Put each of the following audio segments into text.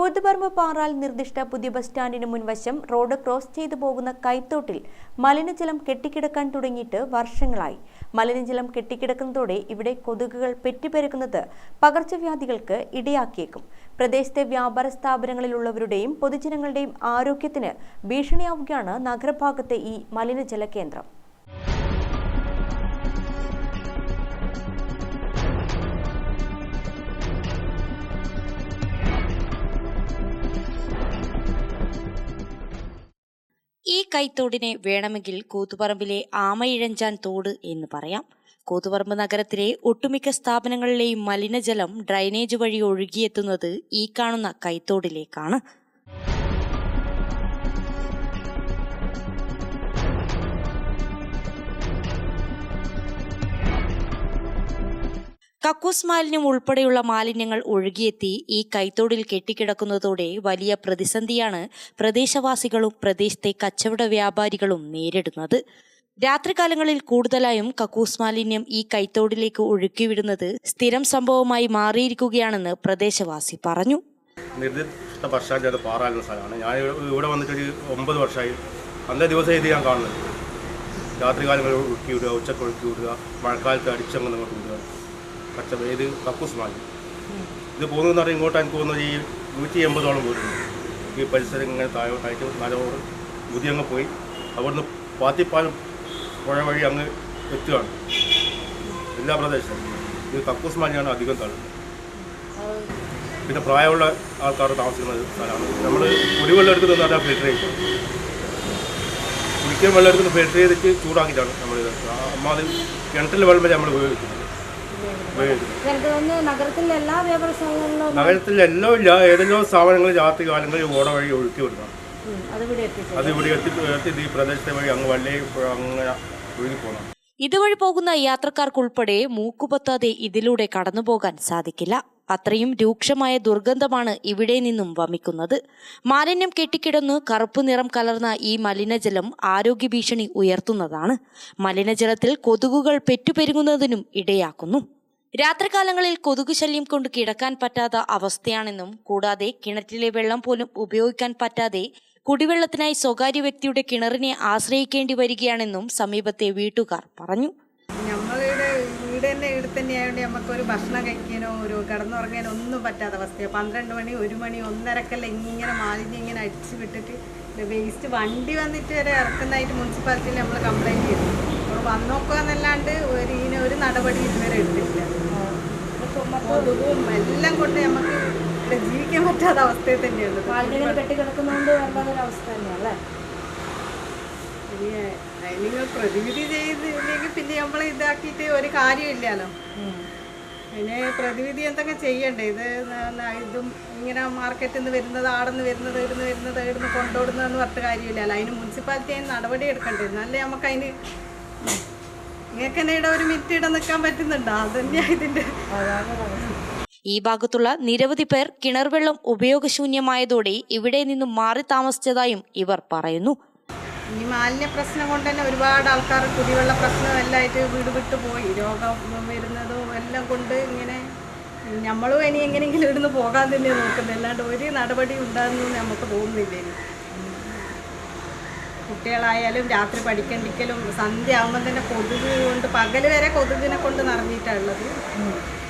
കൂത്തുപറമ്പ് പാറാൽ നിർദ്ദിഷ്ട പുതിയ ബസ് സ്റ്റാൻഡിന് മുൻവശം റോഡ് ക്രോസ് ചെയ്തു പോകുന്ന കൈത്തോട്ടിൽ മലിനജലം കെട്ടിക്കിടക്കാൻ തുടങ്ങിയിട്ട് വർഷങ്ങളായി. മലിനജലം കെട്ടിക്കിടക്കുന്നതോടെ ഇവിടെ കൊതുകുകൾ പെറ്റിപ്പെരുക്കുന്നത് പകർച്ചവ്യാധികൾക്ക് ഇടയാക്കിയേക്കും. പ്രദേശത്തെ വ്യാപാര സ്ഥാപനങ്ങളിലുള്ളവരുടെയും പൊതുജനങ്ങളുടെയും ആരോഗ്യത്തിന് ഭീഷണിയാവുകയാണ് നഗരഭാഗത്തെ ഈ മലിനജല കേന്ദ്രം കൈത്തോടിനെ വേണമെങ്കിൽ കൂത്തുപറമ്പിലെ ആമയിഴഞ്ചാൻ തോട് എന്ന് പറയാം. കൂത്തുപറമ്പ് നഗരത്തിലെ ഒട്ടുമിക്ക സ്ഥാപനങ്ങളിലെയും മലിനജലം ഡ്രൈനേജ് വഴി ഒഴുകിയെത്തുന്നത് ഈ കാണുന്ന കൈത്തോടിലേക്കാണ്. കക്കൂസ് മാലിന്യം ഉൾപ്പെടെയുള്ള മാലിന്യങ്ങൾ ഒഴുകിയെത്തി ഈ കൈത്തോടിൽ കെട്ടിക്കിടക്കുന്നതോടെ വലിയ പ്രതിസന്ധിയാണ് പ്രദേശവാസികളും പ്രദേശത്തെ കച്ചവട വ്യാപാരികളും നേരിടുന്നത്. രാത്രികാലങ്ങളിൽ കൂടുതലായും കക്കൂസ് മാലിന്യം ഈ കൈത്തോടിലേക്ക് ഒഴുക്കിവിടുന്നത് സ്ഥിരം സംഭവമായി മാറിയിരിക്കുകയാണെന്ന് പ്രദേശവാസി പറഞ്ഞു. നിർദ്ദിഷ്ട അത് പാറാലുന്ന സ്ഥലമാണ്. ഞാൻ ഇവിടെ- വന്നിട്ട് ഒരു ഒമ്പത് വർഷമായി. അന്നേ ദിവസം ഇത് ഞാൻ കാണുന്നത്. രാത്രികാലങ്ങളിൽ ഒഴുക്കി വിടുക ഉച്ചയ്ക്ക് ഒഴുക്കി വിടുക മഴക്കാലത്ത് അടിച്ചങ്ങ് നമുക്ക് വിടുക കച്ച ഇത് കക്കൂസ് മാലിന്യം ഇത് പോകുന്നതെന്ന് പറഞ്ഞാൽ ഇങ്ങോട്ട് എനിക്ക് പോകുന്നത് ഈ നൂറ്റി എൺപതോളം വീടുണ്ട് ഈ പരിസരം ഇങ്ങനെ താഴോട്ടായിട്ട് നല്ലവോട് മുതിയങ്ങ് പോയി. അവിടുന്ന് പാത്തിപ്പാലം പുഴ വഴി അങ്ങ് എത്തുകയാണ്. എല്ലാ പ്രദേശത്തും. ഇത് കക്കൂസ് മാലിയാണ് അധികം തള്ളുന്നത്. പിന്നെ പ്രായമുള്ള ആൾക്കാർ താമസിക്കുന്ന സ്ഥലമാണ്. നമ്മൾ കുടിവെള്ളം എടുക്കുന്നത് പറഞ്ഞാൽ ഫിൽറ്റർ ചെയ്യും. കുടിക്കാൻ വെള്ളം എടുക്കുന്നത് ഫിൽറ്റർ ചെയ്തിട്ട് ചൂടാക്കിയിട്ടാണ് നമ്മൾ ഇത്. അമ്മാതിരി കിണറ്റിലെ വെള്ളം വരെ നമ്മൾ ഉപയോഗിക്കുന്നത്. എനിക്ക് തോന്നുന്നു നഗരത്തിലെ എല്ലാ വ്യാപാര സ്ഥാപനങ്ങളിലും നഗരത്തിൽ എല്ലാം ഇല്ല ഏതെല്ലാം സ്ഥാപനങ്ങൾ രാത്രി കാലങ്ങളിൽ ഓട വഴി ഒഴുക്കി വിടുന്നതാണ് അത് ഇവിടെ എത്തി ഈ പ്രദേശത്തെ വഴി അങ്ങ് വള്ളി അങ്ങനെ ഒഴുകി പോകണം ഇതുവഴി പോകുന്ന യാത്രക്കാർക്കുൾപ്പെടെ മൂക്കുപൊത്താതെ ഇതിലൂടെ കടന്നുപോകാൻ സാധിക്കില്ല. അത്രയും രൂക്ഷമായ ദുർഗന്ധമാണ് ഇവിടെ നിന്നും വമിക്കുന്നത്. മാലിന്യം കെട്ടിക്കിടന്ന് കറുപ്പ് നിറം കലർന്ന ഈ മലിനജലം ആരോഗ്യ ഭീഷണി ഉയർത്തുന്നതാണ്. മലിനജലത്തിൽ കൊതുകുകൾ പെറ്റുപെരുകുന്നതിനും ഇടയാക്കുന്നു. രാത്രികാലങ്ങളിൽ കൊതുക് ശല്യം കൊണ്ട് കിടക്കാൻ പറ്റാത്ത അവസ്ഥയാണെന്നും കൂടാതെ കിണറ്റിലെ വെള്ളം പോലും ഉപയോഗിക്കാൻ പറ്റാതെ കുടിവെള്ളത്തിനായി സ്വകാര്യ വ്യക്തിയുടെ കിണറിനെ ആശ്രയിക്കേണ്ടി വരികയാണെന്നും സമീപത്തെ വീട്ടുകാർ പറഞ്ഞു. തന്നെ ആയതുകൊണ്ട് നമുക്കൊരു ഭക്ഷണം കഴിക്കാനോ ഒരു കിടന്നുറങ്ങാനോ ഒന്നും പറ്റാത്ത അവസ്ഥയാണ് പന്ത്രണ്ട് മണി ഒരു മണി ഒന്നരക്കെല്ലാം ഇങ്ങനെ മാലിന്യം ഇങ്ങനെ അടിച്ച് വിട്ടിട്ട് വേസ്റ്റ് വണ്ടി വന്നിട്ട് വരെ ഇറക്കുന്നതായിട്ട് മുനിസിപ്പാലിറ്റിയിൽ നമ്മൾ കംപ്ലൈന്റ് ചെയ്തു. അപ്പോൾ വന്നോക്കുക എന്നല്ലാണ്ട് ഒരു ഇതിന് ഒരു നടപടി ഇതുവരെ എടുത്തിട്ടില്ല. കൊതുകും എല്ലാം കൊണ്ട് നമുക്ക് ഇവിടെ ജീവിക്കാൻ പറ്റാത്ത അവസ്ഥയിൽ തന്നെയുള്ളത് കെട്ടിക്കിടക്കുന്നതുകൊണ്ട് കെട്ടിക്കിടക്കുന്നതുകൊണ്ട് വല്ലാത്തൊരവസ്ഥ തന്നെയല്ലേ ഇനി നിങ്ങൾ പ്രതിവിധി ചെയ്തില്ലെങ്കിൽ പിന്നെ നമ്മൾ ഇതാക്കിയിട്ട് ഒരു കാര്യമില്ലല്ലോ. പിന്നെ പ്രതിവിധി എന്തൊക്കെ ചെയ്യണ്ടേ? ഇത് ഇതും ഇങ്ങനെ മാർക്കറ്റിൽ നിന്ന് വരുന്നത് ആടെ നിന്ന് വരുന്നത് ഇടുന്ന് വരുന്നത് ഇടുന്ന് കൊണ്ടുവിടുന്നതെന്ന് പറഞ്ഞിട്ട് കാര്യമില്ലല്ലോ. അതിന് മുനിസിപ്പാലിറ്റി അതിന് നടപടി എടുക്കണ്ടേ? എന്നാലേ നമുക്ക് അതിന് നിങ്ങൾക്ക് തന്നെ ഇവിടെ ഒരു മിനിറ്റ് ഇവിടെ നിൽക്കാൻ പറ്റുന്നുണ്ടോ? അത് തന്നെയാണ് ഇതിന്റെ ഈ ഭാഗത്തുള്ള നിരവധി പേർ കിണർവെള്ളം ഉപയോഗശൂന്യമായതോടെ ഇവിടെ നിന്നും മാറി താമസിച്ചതായും ഇവർ പറയുന്നു. ഈ മാലിന്യ പ്രശ്നം കൊണ്ട് തന്നെ ഒരുപാട് ആൾക്കാർ കുടിവെള്ള പ്രശ്നം എല്ലായിട്ട് വീട് വിട്ടു പോയി. രോഗം വരുന്നതും എല്ലാം കൊണ്ട് ഇങ്ങനെ നമ്മളും ഇനി എങ്ങനെയെങ്കിലും ഇവിടുന്ന് പോകാൻ തന്നെ നോക്കുന്നത്. അല്ലാണ്ട് ഒരു നടപടി ഉണ്ടാകുന്നു നമുക്ക് തോന്നുന്നില്ല ഇനി. കുട്ടികളായാലും രാത്രി പഠിക്കണ്ടിക്കലും സന്ധ്യ ആകുമ്പോൾ തന്നെ കൊതുക് കൊണ്ട് പകൽ വരെ കൊതുകിനെ കൊണ്ട് നിറഞ്ഞിട്ടാണ് ഉള്ളത്.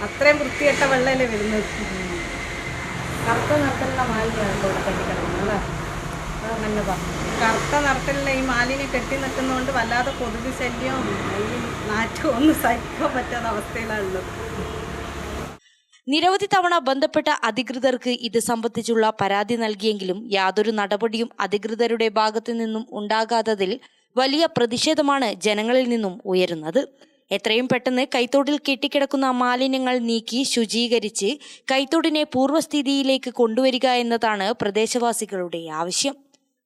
അത്രയും വൃത്തികെട്ട വെള്ളമല്ലേ വരുന്നത്. കറുത്ത നിറത്തിലുള്ള മാലിന്യമാണ് ഇപ്പോൾ പറഞ്ഞു കറുത്ത നിറത്തിലുള്ള ഈ മാലിന്യം കെട്ടി നിൽക്കുന്നതുകൊണ്ട് വല്ലാതെ കൊതുക് ശല്യവും ഈ നാറ്റവും ഒന്നും സഹിക്കാൻ പറ്റാത്ത ഉള്ളത് നിരവധി തവണ ബന്ധപ്പെട്ട അധികൃതർക്ക് ഇത് സംബന്ധിച്ചുള്ള പരാതി നൽകിയെങ്കിലും യാതൊരു നടപടിയും അധികൃതരുടെ ഭാഗത്തു നിന്നും ഉണ്ടാകാത്തതിൽ വലിയ പ്രതിഷേധമാണ് ജനങ്ങളിൽ നിന്നും ഉയരുന്നത്. എത്രയും പെട്ടെന്ന് കൈത്തോടിൽ കെട്ടിക്കിടക്കുന്ന മാലിന്യങ്ങൾ നീക്കി ശുചീകരിച്ച് കൈത്തോടിനെ പൂർവസ്ഥിതിയിലേക്ക് കൊണ്ടുവരിക എന്നതാണ് പ്രദേശവാസികളുടെ ആവശ്യം.